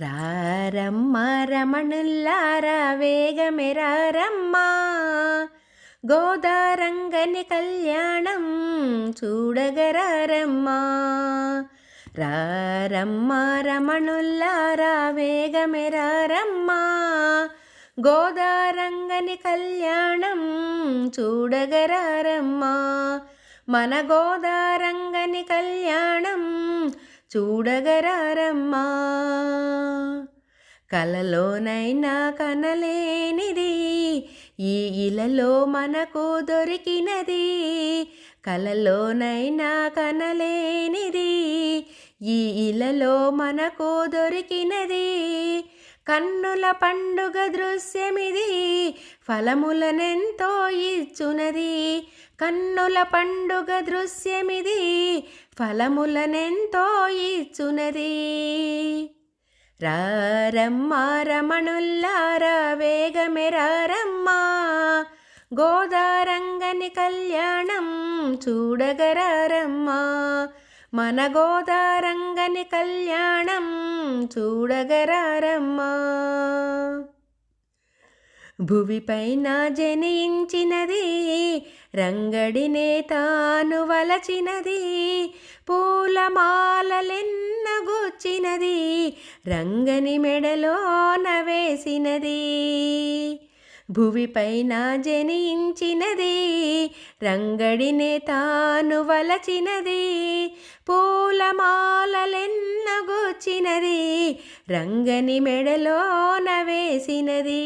రారమ్మ రమణుల్లారా వేగమే వేగమెరారమ్మా గోదారంగని కళ్యాణం చూడగరారమ్మా రారమ్మ. రమణుల్లారా వేగమే వేగమెరారమ్మా గోదారంగని కళ్యాణం చూడగరారమ్మా మన గోదారంగని కళ్యాణం చూడగరారమ్మా. కలలోనైనా కనలేనిది ఈ ఇలలో మనకు దొరికినది. కలలోనైనా కనలేనిది ఈ ఇలలో మనకు దొరికినది. కన్నుల పండుగ దృశ్యమిది ఫలములనెంతో ఇచ్చునది. కన్నుల పండుగ దృశ్యమిది ఫలములనెంతో ఇచ్చునది. రారమ్మ రమణుల్లారా వేగమెరారమ్మా గోదారంగని కళ్యాణం చూడగరారమ్మా మన గోదారంగని కళ్యాణం చూడగరారమ్మా. భువిపైన జనించినది రంగడినే తాను వలచినది పూలమాలలెన్నగూర్చినది రంగని మెడలోన వేసినది. భువిపైన జనించినది రంగడినే తాను వలచినది పూలమాలలెన్నగూర్చినది రంగని మెడలోన వేసినది.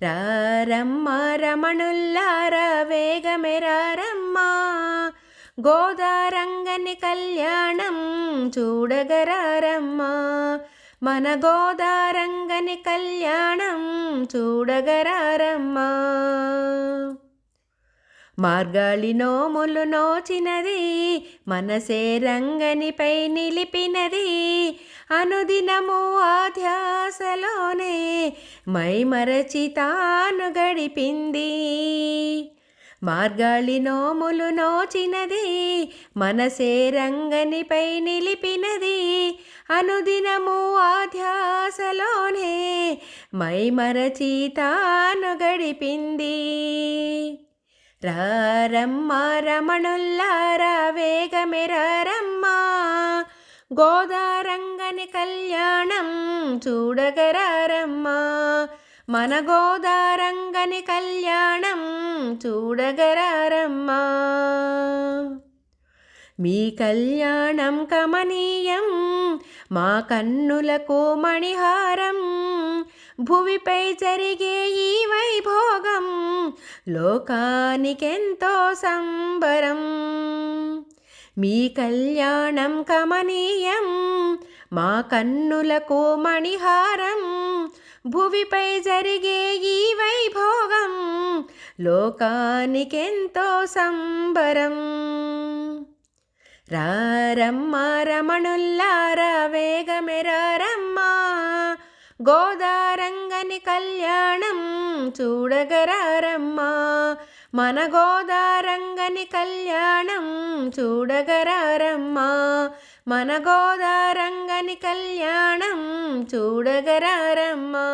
రారమ్మ రమణుల్లారా వేగమెరారమ్మా గోదారంగని కళ్యాణం చూడగరారమ్మా మన గోదారంగని కళ్యాణం చూడగరారమ్మా మార్గాళి నోములు నోచినది మనసే రంగనిపై నిలిపినది అనుదినము ఆధ్యాసలోనే మైమరచి తాను గడిపింది మార్గాళి నోములు నోచినది మనసే రంగనిపై నిలిపినది. అనుదినము ఆధ్యాసలోనే మైమరచి తాను గడిపింది. రారమ్మ రమణుల్లారా వేగమెరారమ్మా గోదారంగని కళ్యాణం చూడగరారమ్మా మన గోదారంగని కళ్యాణం చూడగరారమ్మా. మీ కళ్యాణం కమనీయం మా కన్నులకు మణిహారం భువిపై జరిగే ఈ వైభోగం లోకానికెంతో సంబరం. మీ కళ్యాణం కమనీయం మా కన్నులకు మణిహారం భువిపై జరిగే ఈ వైభోగం లోకానికెంతో సంబరం. రారమ్మ రమణుల్లారా వేగమెరారమ్మా గోదారంగని కళ్యాణం చూడగరారమ్మా మన గోదారంగని కళ్యాణం చూడగరారమ్మా మన గోదారంగని కళ్యాణం చూడగరారమ్మా.